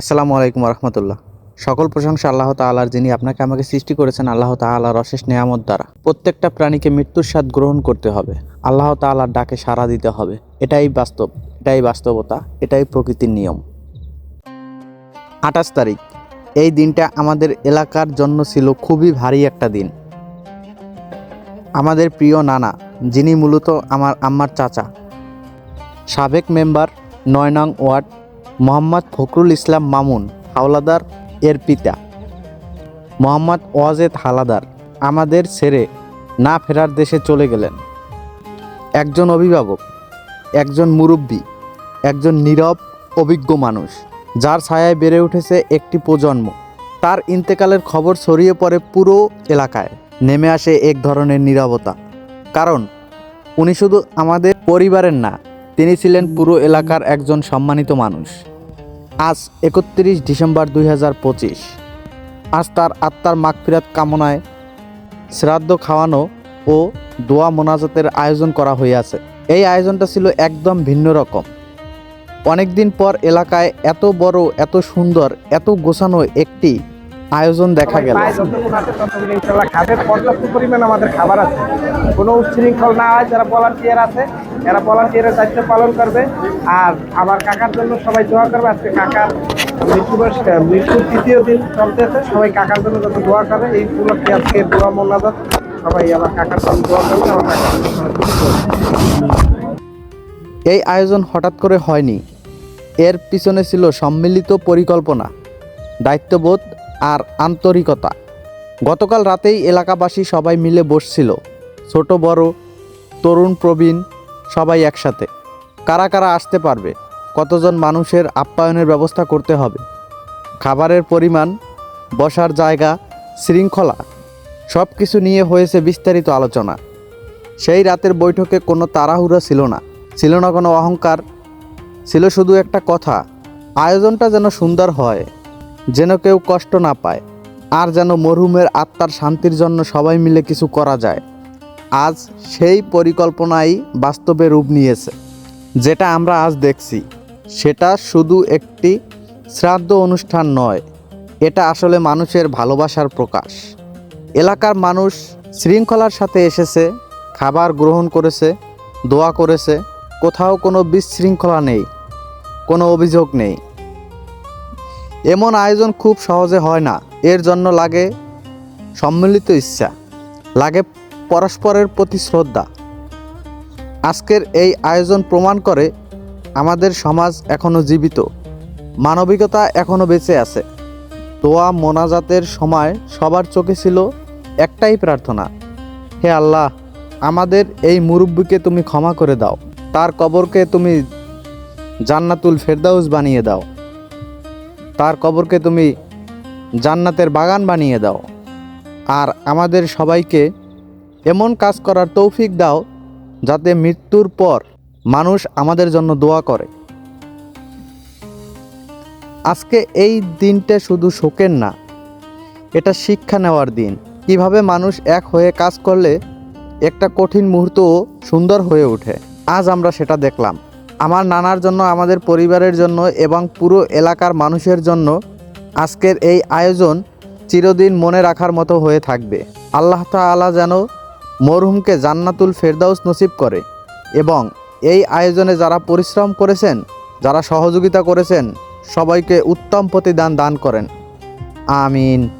আসসালামু আলাইকুম রহমতুল্লাহ সকল প্রশংসা আল্লাহ তাআলার যিনি আপনাকে আমাকে সৃষ্টি করেছেন আল্লাহ তাআলার অশেষ নেয়ামত দ্বারা। প্রত্যেকটা প্রাণীকে মৃত্যুর স্বাদ গ্রহণ করতে হবে। আল্লাহ তাআলার ডাকে সাড়া দিতে হবে। এটাই বাস্তব, এটাই বাস্তবতা, এটাই প্রকৃতির নিয়ম। আঠাশ তারিখ, এই দিনটা আমাদের এলাকার জন্য ছিল খুবই ভারী একটা দিন। আমাদের প্রিয় নানা, যিনি মূলত আমার আম্মার চাচা। সাবেক মেম্বার, নয় নং ওয়ার্ড মোহাম্মদ ফখরুল ইসলাম মামুন, হাওলাদার এর পিতা। মোহাম্মদ ওয়াজেদ হালাদার, আমাদের ছেড়ে না ফেরার দেশে চলে গেলেন। একজন অভিভাবক, একজন মুরব্বী, একজন নীরব, অভিজ্ঞ মানুষ, যার ছায়ায় বেড়ে উঠেছে একটি প্রজন্ম। তার ইন্তেকালের খবর ছড়িয়ে পড়ে পুরো এলাকায়। নেমে আসে এক ধরনের নীরবতা। কারণ, উনি শুধু আমাদের পরিবারের না তিনি ছিলেন পুরো এলাকার একজন সম্মানিত মানুষ। আজ একত্রিশ ডিসেম্বর দুই হাজার পঁচিশ। আজ তার আত্মার মাগফিরাত কামনায় শ্রাদ্ধ খাওয়ানো ও দোয়া মোনাজাতের আয়োজন করা হইয়াছে এই আয়োজনটা ছিল একদম ভিন্ন রকম। অনেকদিন পর এলাকায় এত বড়, এত সুন্দর, এত গোছানো একটি আয়োজন দেখা গেল। খাবে। পর্যাপ্ত পরিমাণ আমাদের খাবার আছে। কোনো উচ্ছৃঙ্খল না হয় যারা ভলান্টিয়ার আছে এরা ভলান্টিয়ারের দায়িত্ব পালন করবে। আর আমার কাকার জন্য সবাই দোয়া করবে। আজকে কাকার মৃত্যুবর্ষ মৃত্যুর তৃতীয় দিন চলতেছে। সবাই কাকার জন্য যত দোয়া করবে এই উপলক্ষে আজকে দোয়া মোনাজাত। সবাই আমার কাকার জন্য দোয়া করবে আমার। এই আয়োজন হঠাৎ করে হয়নি। এর পিছনে ছিল সম্মিলিত পরিকল্পনা দায়িত্ববোধ আর আন্তরিকতা। গতকাল রাতেই এলাকাবাসী সবাই মিলে বসছিল। ছোট, বড়, তরুণ, প্রবীণ, সবাই একসাথে। কারা কারা আসতে পারবে, কতজন মানুষের আপ্যায়নের ব্যবস্থা করতে হবে, খাবারের পরিমাণ, বসার জায়গা, শৃঙ্খলা সব কিছু নিয়ে হয়েছে বিস্তারিত আলোচনা। সেই রাতের বৈঠকে কোনো তাড়াহুড়া ছিল না ছিল না কোনো অহংকার, ছিল শুধু একটা কথা, আয়োজনটা যেন সুন্দর হয়। যেন কেউ কষ্ট না পায়, আর যেন মরহুমের আত্মার শান্তির জন্য সবাই মিলে কিছু করা যায়। আজ সেই পরিকল্পনাই বাস্তবে রূপ নিয়েছে। যেটা আমরা আজ দেখছি, সেটা শুধু একটি শ্রাদ্ধ অনুষ্ঠান নয়, এটা আসলে মানুষের ভালোবাসার প্রকাশ। এলাকার মানুষ শৃঙ্খলার সাথে এসেছে, খাবার গ্রহণ করেছে, দোয়া করেছে, কোথাও কোনো বিশৃঙ্খলা নেই, কোনো অভিযোগ নেই। এমন আয়োজন খুব সহজে হয় না। এর জন্য লাগে সম্মিলিত ইচ্ছা, লাগে পরস্পরের প্রতি শ্রদ্ধা। আজকের এই আয়োজন প্রমাণ করে আমাদের সমাজ এখনও জীবিত, মানবিকতা এখনও বেঁচে আছে। দোয়া মোনাজাতের সময় সবার চোখে ছিল একটাই প্রার্থনা, হে আল্লাহ, আমাদের এই মুরব্বীকে তুমি ক্ষমা করে দাও, তার কবরকে তুমি জান্নাতুল ফেরদাউস বানিয়ে দাও। তার কবরকে তুমি জান্নাতের বাগান বানিয়ে দাও। আর আমাদের সবাইকে এমন কাজ করার তৌফিক দাও যাতে মৃত্যুর পর মানুষ আমাদের জন্য দোয়া করে। আজকে এই দিনটা শুধু শোকের না, এটা শিক্ষা নেওয়ার দিন। কীভাবে মানুষ এক হয়ে কাজ করলে একটা কঠিন মুহূর্তও সুন্দর হয়ে ওঠে। আজ আমরা সেটা দেখলাম। আমার নানার জন্য, আমাদের পরিবারের জন্য এবং পুরো এলাকার মানুষের জন্য আজকের এই আয়োজন চিরদিন মনে রাখার মতো হয়ে থাকবে। আল্লাহ তাআলা যেন মরহুমকে জান্নাতুল ফেরদাউস নসিব করে এবং এই আয়োজনে যারা পরিশ্রম করেছেন, যারা সহযোগিতা করেছেন, সবাইকে উত্তম প্রতিদান দান করেন। আমিন।